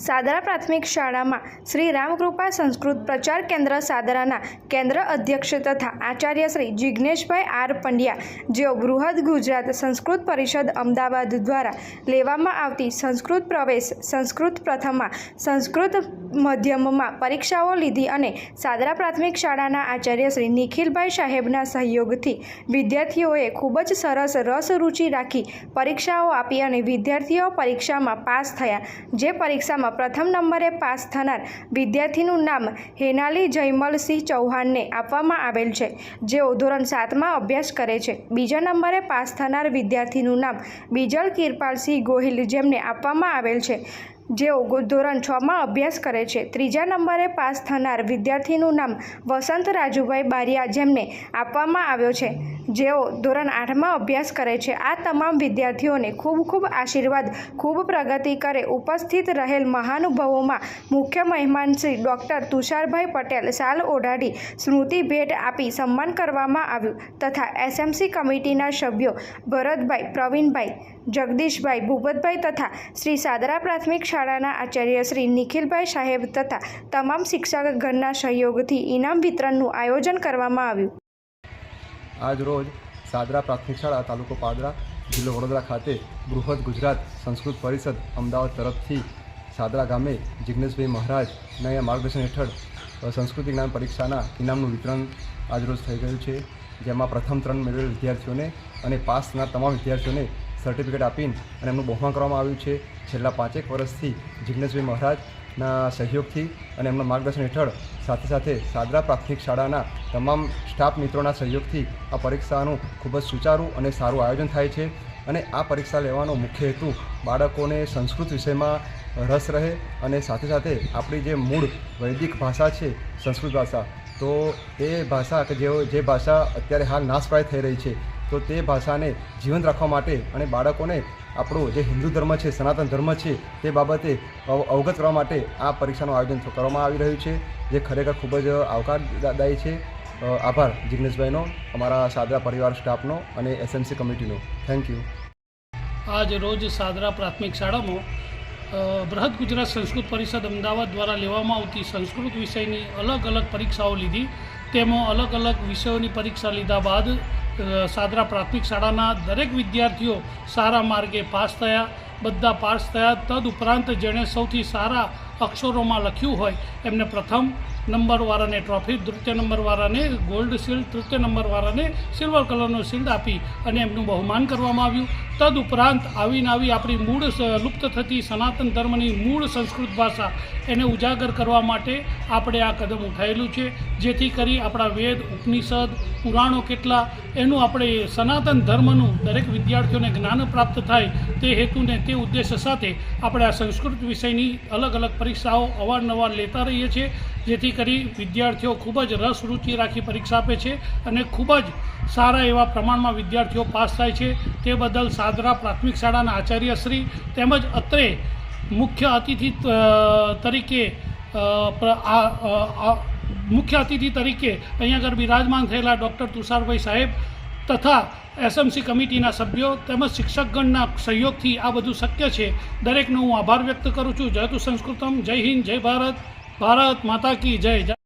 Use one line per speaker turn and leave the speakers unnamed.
સાદરા પ્રાથમિક શાળામાં શ્રી રામકૃપા સંસ્કૃત પ્રચાર કેન્દ્ર સાદરાના કેન્દ્ર અધ્યક્ષ તથા આચાર્ય શ્રી જિજ્ઞેશભાઈ આર પંડ્યા, જેઓ બૃહદ ગુજરાત સંસ્કૃત પરિષદ અમદાવાદ દ્વારા લેવામાં આવતી સંસ્કૃત પ્રવેશ, સંસ્કૃત પ્રથમમાં સંસ્કૃત મધ્યમમાં પરીક્ષાઓ લીધી અને સાદરા પ્રાથમિક શાળાના આચાર્ય શ્રી નિખિલભાઈ સાહેબના સહયોગથી વિદ્યાર્થીઓએ ખૂબ જ સરસ રસ રુચિ રાખી પરીક્ષાઓ આપી અને વિદ્યાર્થીઓ પરીક્ષામાં પાસ થયા, જે પરીક્ષામાં પ્રથમ નંબરે પાસ થનાર વિદ્યાર્થીનું નામ હેનાલી જયમલસિંહ ચૌહાણને આપવામાં આવેલ છે, જેઓ ધોરણ સાતમાં અભ્યાસ કરે છે. બીજા નંબરે પાસ થનાર વિદ્યાર્થીનું નામ બીજલ કિરપાલસિંહ ગોહિલ જેમને આપવામાં આવેલ છે. જેઓ ધોરણ છમાં અભ્યાસ કરે છે. ત્રીજા નંબરે પાસ થનાર વિદ્યાર્થીનું નામ વસંત રાજુભાઈ બારિયા જેમને આપવામાં આવ્યો છે. જેઓ ધોરણ આઠમાં અભ્યાસ કરે છે. આ તમામ વિદ્યાર્થીઓને ખૂબ ખૂબ આશીર્વાદ, ખૂબ પ્રગતિ કરે ઉપસ્થિત રહેલ મહાનુભાવોમાં મુખ્ય મહેમાન શ્રી ડૉક્ટર તુષારભાઈ પટેલ, સાલ ઓઢાડી, સ્મૃતિ ભેટ આપી સન્માન કરવામાં આવ્યું તથા એસએમસી કમિટીના સભ્યો ભરતભાઈ, પ્રવીણભાઈ, જગદીશભાઈ ભૂપતભાઈ તથા શ્રી સાદરા પ્રાથમિક શાળાના આચાર્ય શ્રી નિખિલભાઈ સાહેબ તથા તમામ શિક્ષકગણના સહયોગથી ઇનામ વિતરણનું આયોજન કરવામાં આવ્યું.
આજ રોજ સાદરા પ્રાથમિક શાળા તાલુકો પાદરા જિલ્લો વડોદરા ખાતે બૃહદ ગુજરાત સંસ્કૃત પરિષદ અમદાવાદ તરફથી સાદરા ગામે જિજ્ઞેશભાઈ મહારાજના માર્ગદર્શન હેઠળ સંસ્કૃત જ્ઞાન પરીક્ષાના ઇનામનું વિતરણ આજરોજ થઈ ગયું છે. જેમાં પ્રથમ ત્રણ મેળવેલ વિદ્યાર્થીઓને અને પાસ થનાર તમામ વિદ્યાર્થીઓને સર્ટિફિકેટ આપીને અને એમનું બહુમાન કરવામાં આવ્યું છે. છેલ્લા પાંચેક વર્ષથી જિજ્ઞેશભાઈ મહારાજના સહયોગથી અને એમના માર્ગદર્શન હેઠળ સાથે સાથે સાદરા પ્રાથમિક શાળાના તમામ સ્ટાફ મિત્રોના સહયોગથી આ પરીક્ષાનું ખૂબ જ સુચારું અને સારું આયોજન થાય છે અને આ પરીક્ષા લેવાનો મુખ્ય હેતુ બાળકોને સંસ્કૃત વિષયમાં રસ રહે અને સાથે સાથે આપણી જે મૂળ વૈદિક ભાષા છે, સંસ્કૃત ભાષા, તો એ ભાષા કે જેઓ જે ભાષા અત્યારે હાલ નાશપ્રાય થઈ રહી છે તો તે ભાષાને જીવંત રાખવા માટે અને બાળકોને આપણો જે હિન્દુ ધર્મ છે, સનાતન ધર્મ છે, તે બાબતે અવ- અવગત કરવા માટે આ પરીક્ષાનું આયોજન કરવામાં આવી રહ્યું છે, જે ખરેખર ખૂબ જ આવકારદાયી છે. આભાર, જિગ્નેશભાઈનો, અમારા સાદરા પરિવાર સ્ટાફનો અને એસએમસી કમિટીનો. થેન્ક યુ
આજ રોજ સાદરા પ્રાથમિક શાળામાં બૃહદ ગુજરાત સંસ્કૃત પરિષદ અમદાવાદ દ્વારા લેવામાં આવતી સંસ્કૃત વિષયની અલગ અલગ પરીક્ષાઓ લીધી. તેમાં અલગ અલગ વિષયોની પરીક્ષા લીધા બાદ સાદરા પ્રાથમિક શાળાના દરેક વિદ્યાર્થીઓ સારા માર્ગે પાસ થયા. બધા પાસ થયા. તદ ઉપરાંત જેણે સૌથી સારા અક્ષરોમાં લખ્યું હોય એમને પ્રથમ નંબરવાળાને ટ્રોફી તૃતીય નંબરવાળાને ગોલ્ડ શિલ્ડ તૃતીય નંબરવાળાને સિલ્વર કલરનો શિલ્ડ આપી અને એમનું બહુમાન કરવામાં આવ્યું. તદ ઉપરાંત આવીને આવી આપણી મૂળ લુપ્ત થતી સનાતન ધર્મની મૂળ સંસ્કૃત ભાષા એને ઉજાગર કરવા માટે આપણે આ કદમ ઉઠાવેલું છે. જેથી કરી આપણા વેદ, ઉપનિષદ, પુરાણો કેટલા, એનું આપણે સનાતન ધર્મનું દરેક વિદ્યાર્થીઓને જ્ઞાન પ્રાપ્ત થાય તે હેતુને તે ઉદ્દેશ્ય સાથે આપણે આ સંસ્કૃત વિષયની અલગ અલગ પરીક્ષાઓ અવારનવાર લેતા રહીએ છીએ. જેથી કરી વિદ્યાર્થીઓ ખૂબ જ રસ રુચિ રાખી પરીક્ષા આપે છે અને ખૂબ જ સારા એવા પ્રમાણમાં વિદ્યાર્થીઓ પાસ થાય છે. તે બદલ સાદરા પ્રાથમિક શાળાના આચાર્યશ્રી તેમજ અત્રે મુખ્ય અતિથિ તરીકે મુખ્ય અતિથિ તરીકે અહીંયા આગળ બિરાજમાન થયેલા ડૉક્ટર તુષારભાઈ સાહેબ તથા એસએમસી કમિટીના સભ્યો તેમજ શિક્ષકગણના સહયોગથી આ બધું શક્ય છે. દરેકનો હું આભાર વ્યક્ત કરું છું. જય તુ સંસ્કૃતમ જય હિન્દ, જય ભારત. ભારત માતા કી જય.